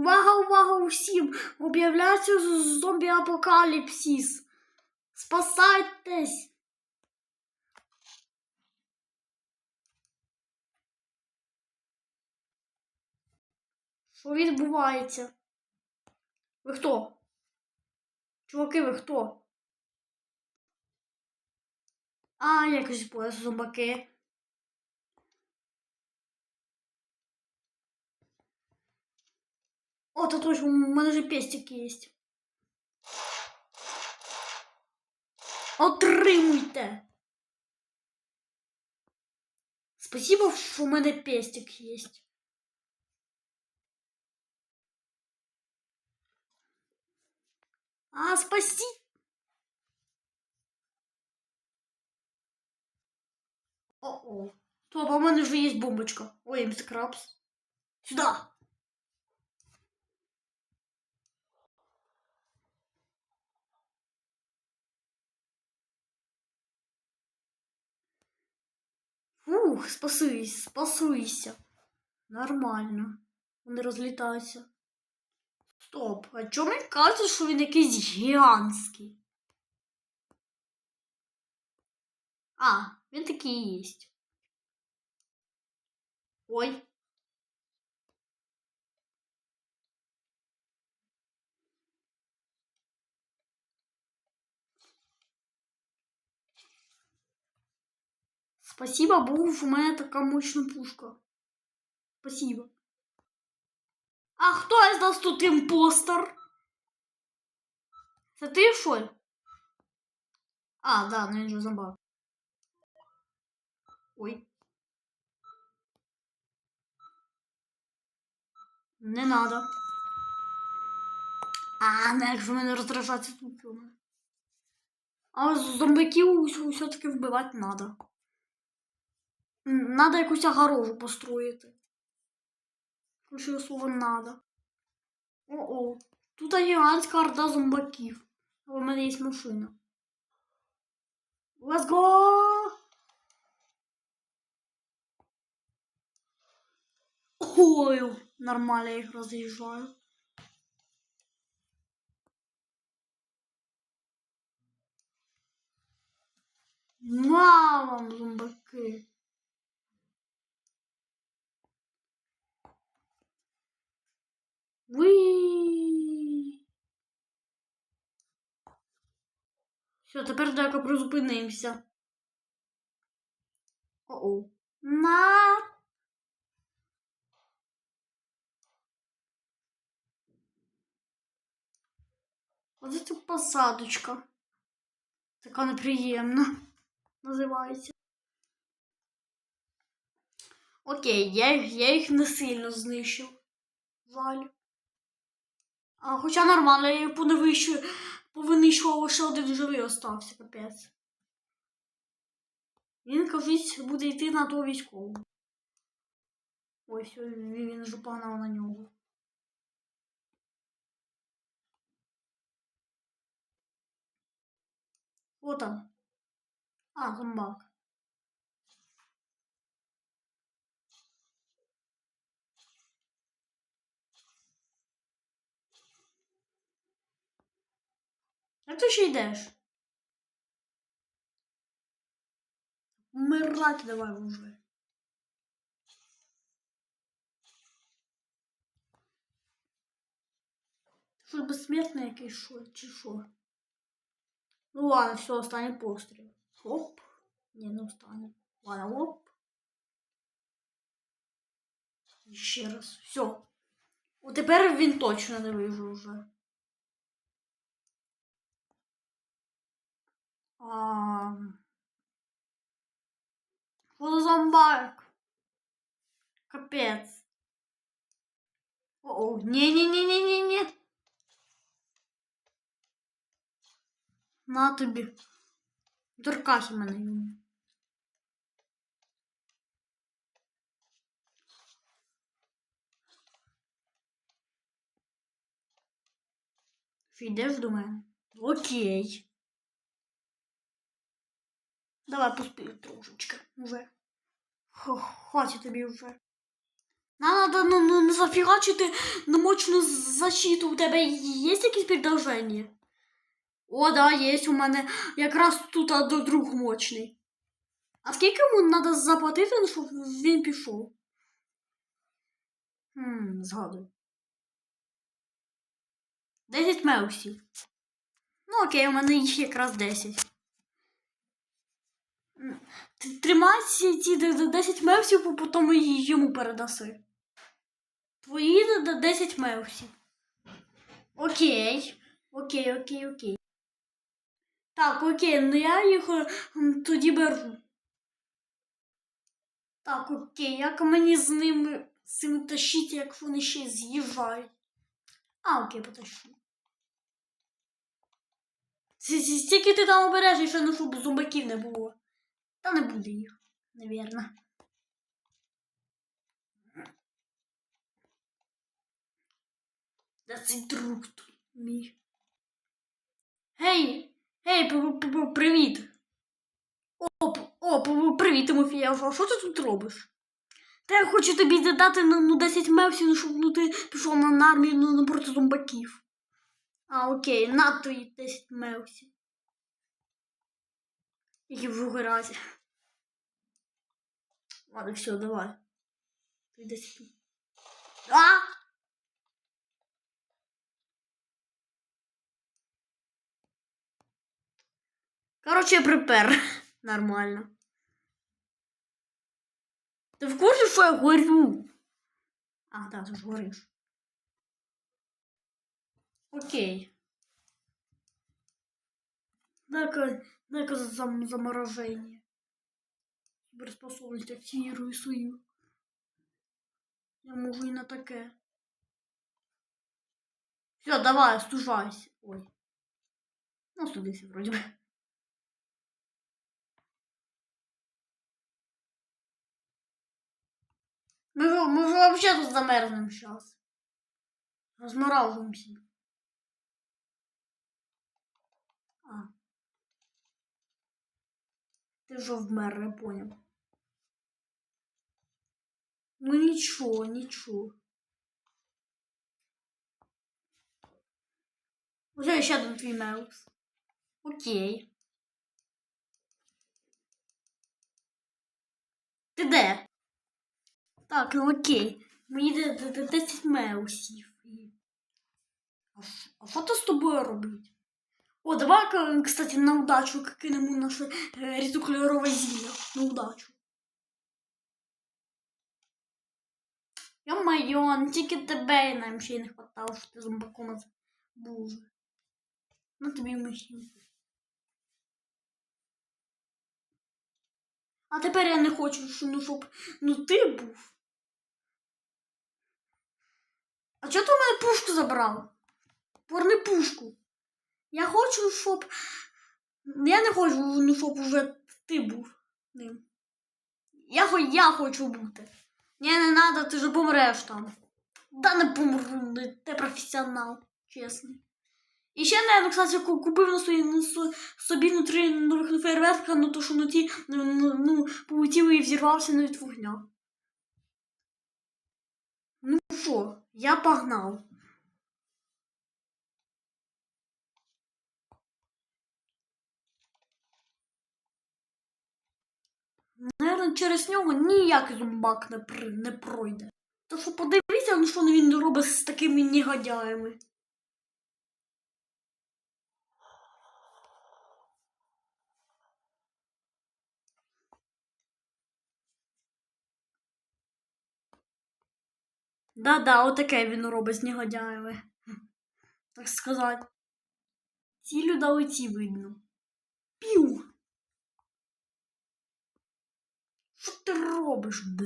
Увага, увага усім! Об'являється зомбі-апокаліпсис! Спасайтесь! Що відбувається? Ви хто? Чуваки, ви хто? А, якось пояс зомбаки. О, то точно, у мене же пестик є. Отримуйте! Спасибо, що у мене пестик є. А, спаси! О-о. Топ, а у мене вже є бомбочка. Ой, містер Крабс. Сюда! Фух, спасись, спасуйся. Нормально. Вони розлітаються. Стоп, а чому він каже, що він якийсь гігантський? А, він такий і є. Ой. Спасибо Богу, що в мене така мощна пушка. Спасибо. А хто із тут імпостер? Це ти, що ли? А, да, ну він же зомбак. Ой. Не надо. А, не, як же мене роздражаться тут. А зомбаків все-таки вбивати надо. Надо якусь огорожу построїти. Ключове слово надо. О-о. Тут гігантська орда зомбаків. У мене є машина. Let's go! Ой, нормально я їх роз'їжджаю. Мама, зомбаки. Ви. Все, тепер далеко призупинимося. О-о. На. Оце тут посадочка. Така неприємна. Називається. Окей, я, їх- я їх не сильно знищив. Жаль. А, хоча нормально, я їх поневищую, повинищував лише один живий остався, капець. Він, кажуть, буде йти на ту військову. Він він вже погнав на нього. О там. А, зомбак. А ти ще йдеш? Вмирати давай вже. Що безсмертний якийсь що, чи що? Ну ладно, все, останній постріл. Оп. Не, не останній. Ладно, оп. Ще раз. Все. О, тепер він точно не вижив вже. Зомбак? Капець. О-о, ні-ні-ні-ні-ні-ні. На тобі. Торкахи мене йдеш до мене? Окей. Давай поспію трошечки вже. Хватить тобі вже. Нам надо ну, ну, не зафігачити намочну защиту. У тебе є якісь предложення? О, да, є у мене якраз тут а, друг мощний. А скільки йому треба заплатити, ну, щоб він пішов? Хм, згадую. 10 меусів. Ну, окей, у мене їх якраз 10. Ти ці, ці д- д- 10 меусів, а потім і йому передаси. Твої д- д- 10 меусів. Окей. Окей, окей, окей. Так, окей, ну я їх тоді беру. Так, окей, як мені з ними з цими тащити, як вони ще з'їжджають? А, окей, потащу. Стільки ти там обережний, що ну, щоб зомбаків не було. Та не буде їх, навірно. Де цей друг тут мій? Гей! Гей, привіт! О, п- о, п- привіт, Тимофія, а що ти тут робиш? Та я хочу тобі додати ну, ну, 10 мевсів, ну, щоб ну, ти пішов на армію ну, напроти зомбаків. А, окей, на твої 10 мевсів. Які в. Ладно, все, давай. 10. А! Короче, я припер. Нормально. Ти в курсі, що я горю? А, да, ти ж гориш. Окей Дай-ка, дай-ка зам, заморожение. Киберспособность активирую свою. Я можу і на таке. Все, давай, остужайся. Ой. Ну, остудися, вроде бы. Мы же, мы же вообще тут замерзнем сейчас. Размораживаемся. Ты же вмер, я понял. Ну ничего, ничего. Уже еще один твій меус. Окей. Ти де? Так, ну окей. Мені де- де- де 10 меусів. А що то з тобою робить? О, давай, кстати, на удачу кинемо наше е, різокольорове зілля. На удачу. Йо-майо, не тільки тебе нам ще й не хватало, що ти зомбаком був. вже. Ну тобі мишінку. А тепер я не хочу, ну, щоб ну, ти був. А чого ти у мене пушку забрав? Поверни пушку. Я хочу, щоб. Я не хочу, ну, щоб уже ти був ним. Я, я хочу бути. Ні, не треба, ти ж помреш там. Та не помру, ти професіонал, чесно. І ще не, кстати, купив на на собі на три нових фейерверка, ну то що на ті, ну, ну, ну полетів і взірвався навіть вогня. Ну що, я погнав. Наверно, через нього ніякий зомбак не, при, не пройде. То що подивіться, ну що він робить з такими негодяями. Да-да, отаке він робить з негодяями. Так сказати. Ці людалиці видно. Пів. Що ти робиш? Бе.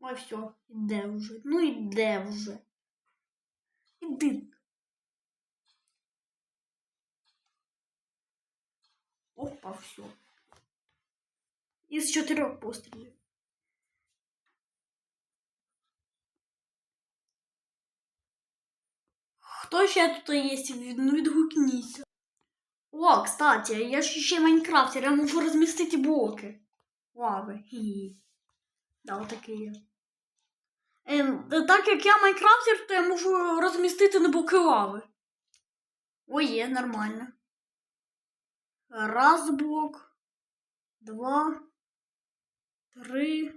Ой, все, іде вже. Ну іде вже. Іди. Опа, все. Із чотирьох пострілів. Хто ще тут є? Ну відгукніться. О, кстати, я ж ще Майнкрафтер, я можу розмістити блоки. лави. Да, отакий є. Ем, так як я майнкрафтер, то я можу розмістити на боки лави. Ой, є, нормально. Раз блок, два, три,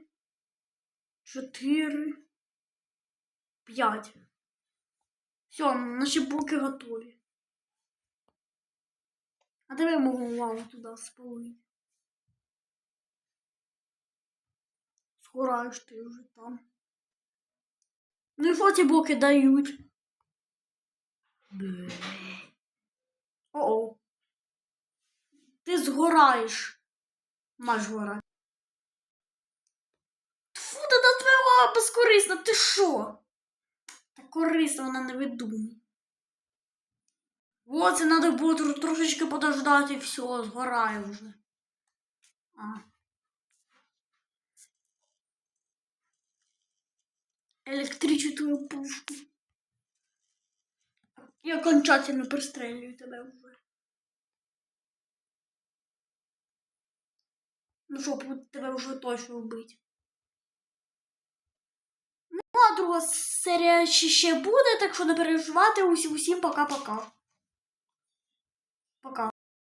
чотири, п'ять. Все, наші блоки готові. А давай можемо лаву туди спалити. Згораєш ти вже там. Ну і що ці блоки дають? О-о. Ти згораєш. Маш гора. Фу, та твоя лава безкорисна, ти що? Та корисна вона не видумує. О, це треба було тр- трошечки подождати все, згорає вже. А. Електричну пушку. І окончательно пристрелюю тебе вже. Ну що, тут тебе вже точно вбить. Ну, а друга серія ще, буде, так що не переживати. Усім, усім пока-пока. Пока.